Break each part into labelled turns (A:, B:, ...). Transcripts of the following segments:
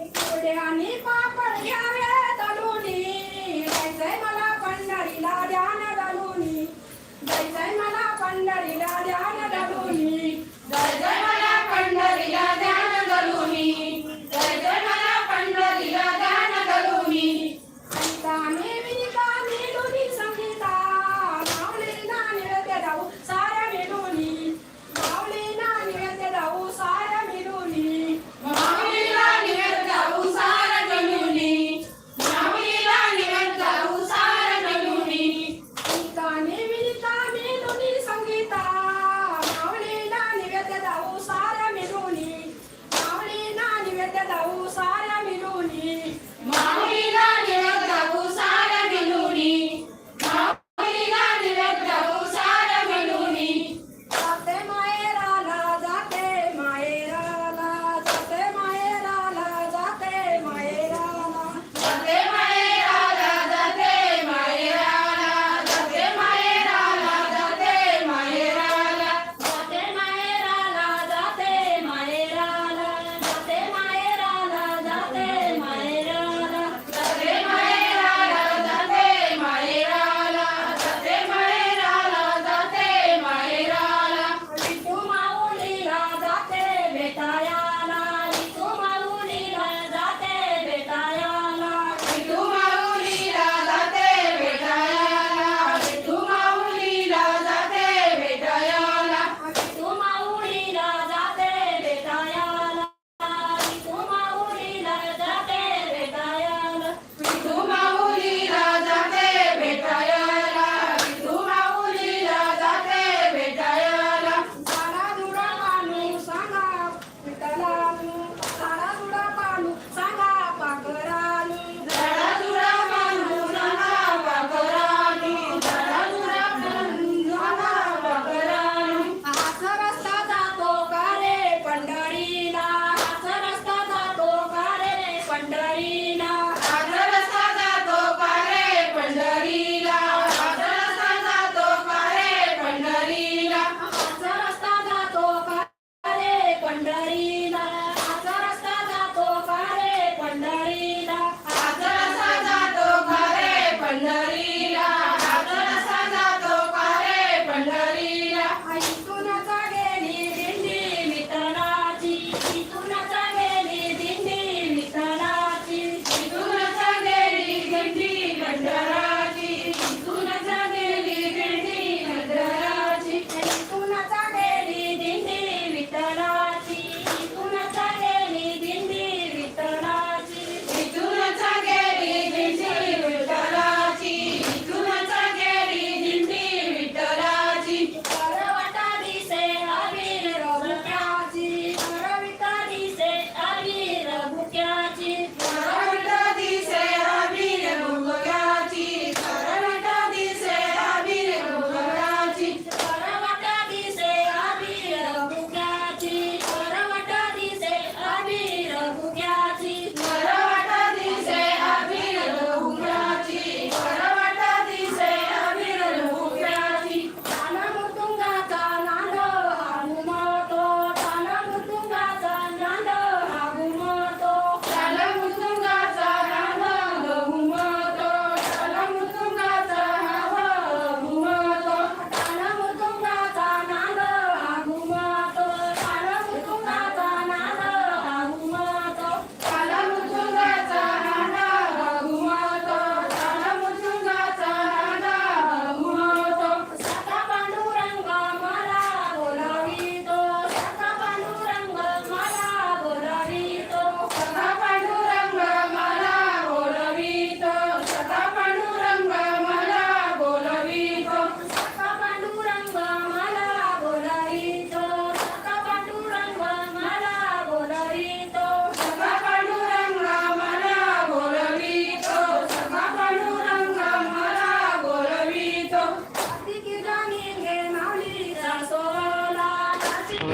A: कुरडे आणि
B: पापड घ्यावे तलुनी जायचंय मला पंढरीला ध्यान डलुनी जायचंय मला पंढरीला ध्यान डलुनी जय जय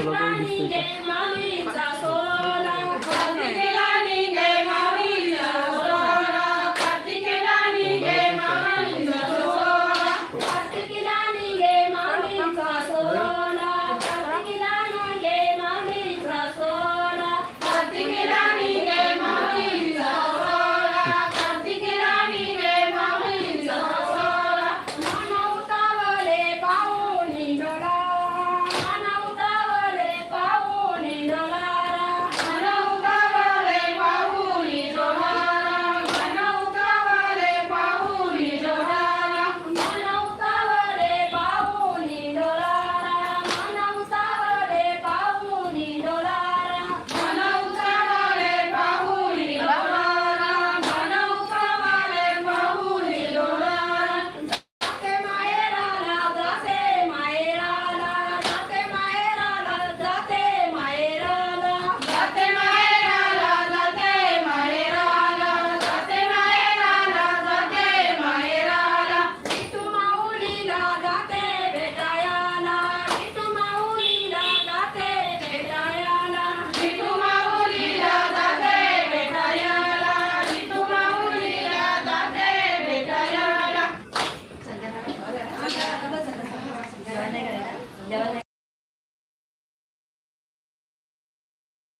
B: ਚਲੋ
A: ਕੋਈ
B: ਦਿੱਕਤ